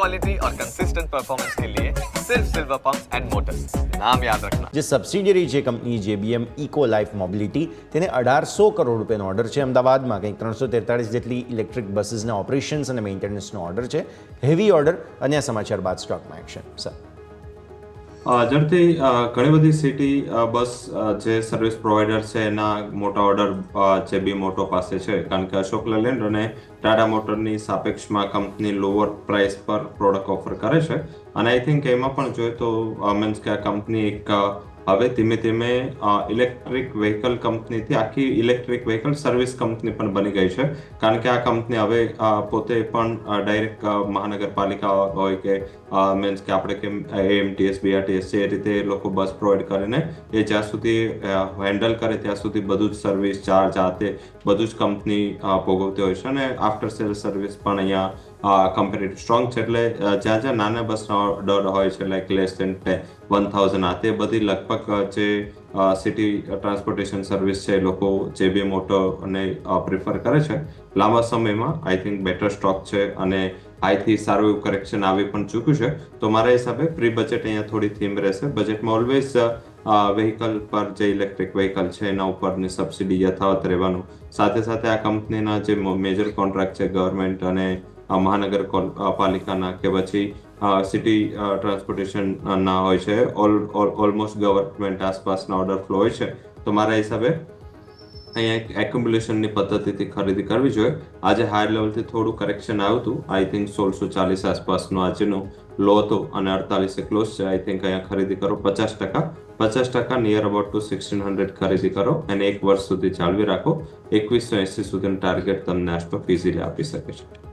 Quality और consistent performance के लिए सिर्फ सिल्वर पंप्स एंड मोटर्स नाम याद रखना જે સબસિડિયરી છે company JBM eco life mobility તેને અઢારસો કરોડ રૂપિયાનો ઓર્ડર છે અમદાવાદમાં કંઈક ત્રણસો તેતાળીસ જેટલી ઇલેક્ટ્રિક બસીસના ઓપરેશન્સ અને મેન્ટેનન્સનો ઓર્ડર છે હેવી ઓર્ડર અન્ય સમાચાર બાદ સ્ટોકમાં એક્શન સર અ, ઝડપથી ઘણી બધી સિટી બસ જે સર્વિસ પ્રોવાઈડર છે એના મોટા ઓર્ડર જે બી મોટો પાસે છે કારણ કે અશોક લેલેન્ડ અને ટાટા મોટરની સાપેક્ષમાં કંપની લોઅર પ્રાઇસ પર પ્રોડક્ટ ઓફર કરે છે. અને આઈ થિંક એમાં પણ જોઈએ તો મીન્સ કે આ કંપની એક હવે ધીમે ધીમે ઇલેક્ટ્રિક વ્હીકલ કંપનીથી આખી ઇલેક્ટ્રિક વ્હીકલ સર્વિસ કંપની પણ બની ગઈ છે. કારણ કે આ કંપની હવે પોતે પણ ડાયરેક્ટ મહાનગરપાલિકા હોય કે મીન્સ કે આપણે કેમ એએમટીએસ બીઆરટીએસ છે, એ રીતે એ લોકો બસ પ્રોવાઈડ કરીને એ જ્યાં સુધી હેન્ડલ કરે ત્યાં સુધી બધું જ સર્વિસ ચાર્જ આ તે બધું જ કંપની ભોગવતી હોય છે. અને આફ્ટર સેલ સર્વિસ પણ અહીંયા કમ્પેરેટિવ સ્ટ્રોંગ છે એટલે જ્યાં જ્યાં નાના બસના ઓર્ડર હોય છે like less than one thousand આ તે બધી લગભગ જે સિટી ટ્રાન્સપોર્ટેશન સર્વિસ છે લોકો જે બી મોટો અને પ્રિફર કરે છે, લાંબા સમયમાં આઈ થિંક બેટર સ્ટોક છે અને આઈથી સારું એવું કરેક્શન આવી પણ ચૂક્યું છે. તો મારા હિસાબે પ્રી બજેટ અહીંયા થોડી થીમ રહેશે. બજેટમાં ઓલવેઝ વેહિકલ પર જે ઇલેક્ટ્રિક વ્હીકલ છે, એના ઉપરની સબસિડી યથાવત રહેવાનું. સાથે સાથે આ કંપનીના જે મેજર કોન્ટ્રાક્ટ છે ગવર્મેન્ટ અને મહાનગર પાલિકાના કે પછી સિટી ટ્રાન્સપોર્ટેશન ના હોય છે, ઓલ ઓલમોસ્ટ ગવર્મેન્ટ આસપાસના ઓર્ડર ફ્લો હોય છે. તો મારા હિસાબે અહીંયા એક એક્યુમ્યુલેશનની પદ્ધતિથી ખરીદી કરવી જોઈએ. આજે હાયર લેવલથી થોડું કરેક્શન આવ્યું હતું આઈ થિંક સોળસો ચાલીસ આસપાસનો આજનો લો હતો અને અડતાલીસે ક્લોઝ છે. આઈ થિંક અહીંયા ખરીદી કરો પચાસ ટકા. પચાસ ટકા near about two sixteen hundred ખરીદી કરો અને એક વર્ષ સુધી જાળવી રાખો. એકવીસો એંસી સુધીનો ટાર્ગેટ તમને આસપાસ ઇઝીલી આપી શકે છે.